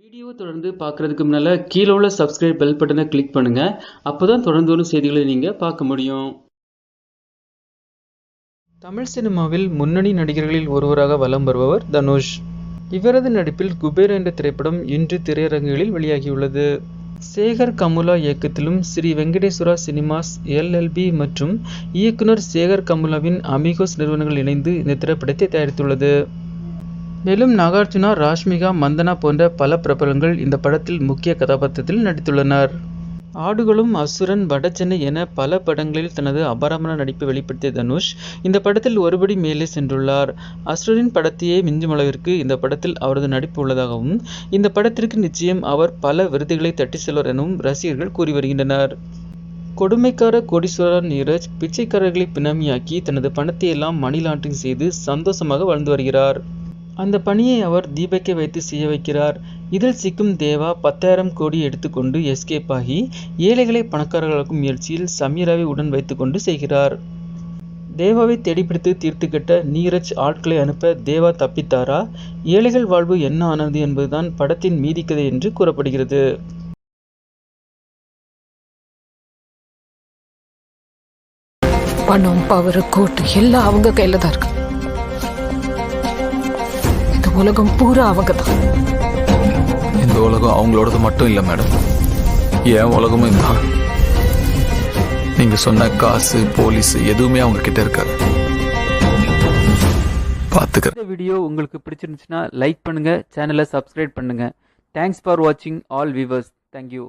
Video தொடர்ந்து பார்க்குறதுக்கு முன்னால் கீழே உள்ள சப்ஸ்கிரைப் பெல் பட்டனை கிளிக் பண்ணுங்கள் அப்போ தான் தொடர்ந்து வரும் செய்திகளை நீங்கள் பார்க்க முடியும். தமிழ் சினிமாவில் முன்னணி நடிகர்களில் ஒருவராக வலம் வருபவர் தனுஷ். இவரது நடிப்பில் குபேர் என்ற திரைப்படம் இன்று திரையரங்குகளில் வெளியாகியுள்ளது. சேகர் கமுலா இயக்கத்திலும் ஸ்ரீ வெங்கடேஸ்வரா சினிமாஸ் எல்எல்பி மற்றும் இயக்குனர் சேகர் கமுலாவின் அமிகோஸ் நிறுவனங்கள் இணைந்து இந்த திரைப்படத்தை தயாரித்துள்ளது. மேலும் நாகார்ஜுனா ராஷ்மிகா மந்தனா போன்ற பல பிரபலங்கள் இந்த படத்தில் முக்கிய கதாபாத்திரத்தில் நடித்துள்ளனர். ஆடுகளும் அசுரன் வடச்சென்னை என பல படங்களில் தனது அபாரமான நடிப்பை வெளிப்படுத்திய தனுஷ் இந்த படத்தில் ஒருபடி மேலே சென்றுள்ளார். அசுரனின் படத்தையே மிஞ்சும் அளவிற்கு இந்த படத்தில் அவரது நடிப்பு உள்ளதாகவும் இந்த படத்திற்கு நிச்சயம் அவர் பல விருதுகளை தட்டி செல்வார் எனவும் ரசிகர்கள் கூறி வருகின்றனர். கொடுமைக்கார கோடீஸ்வரர் நீரஜ் பிச்சைக்காரர்களை பிணமியாக்கி தனது பணத்தை எல்லாம் மணி லாண்டரிங் செய்து சந்தோஷமாக வாழ்ந்து வருகிறார். அந்த பணியை அவர் தீபக்கை வைத்து செய்ய வைக்கிறார். இதில் சிக்கும் தேவா பத்தாயிரம் கோடி எடுத்துக்கொண்டு எஸ்கேப் ஆகி ஏழைகளை பணக்காரர்களாக்கும் முயற்சியில் சமீராவை உடன் வைத்துக்கொண்டு செய்கிறார். தேவாவை தேடிப்பிடித்து தீர்த்து கட்ட நீரஜ் ஆட்களை அனுப்ப தேவா தப்பித்தாரா? ஏழைகள் வாழ்வு என்ன ஆனது என்பதுதான் படத்தின் மீதிக்கதை என்று கூறப்படுகிறது. பணம் பவர் கோட்டு எல்லாம் அவங்க கையில தான் இருக்கு. உலகம் பூரா அவங்க தான் இந்த உலகம் அவங்களோடது மட்டும் இல்லை மேடம். என் உலகமும் இதுதான் நீங்க சொன்ன காசு போலீஸ் எதுவுமே அவங்க கிட்ட இருக்காது. பாத்துக்கிறேன். இந்த வீடியோ உங்களுக்கு பிடிச்சிருந்துச்சுன்னா லைக் பண்ணுங்க சேனலை சப்ஸ்கிரைப் பண்ணுங்க. தேங்க்ஸ் ஃபார் வாட்சிங் ஆல் வியூவர்ஸ் தேங்க்யூ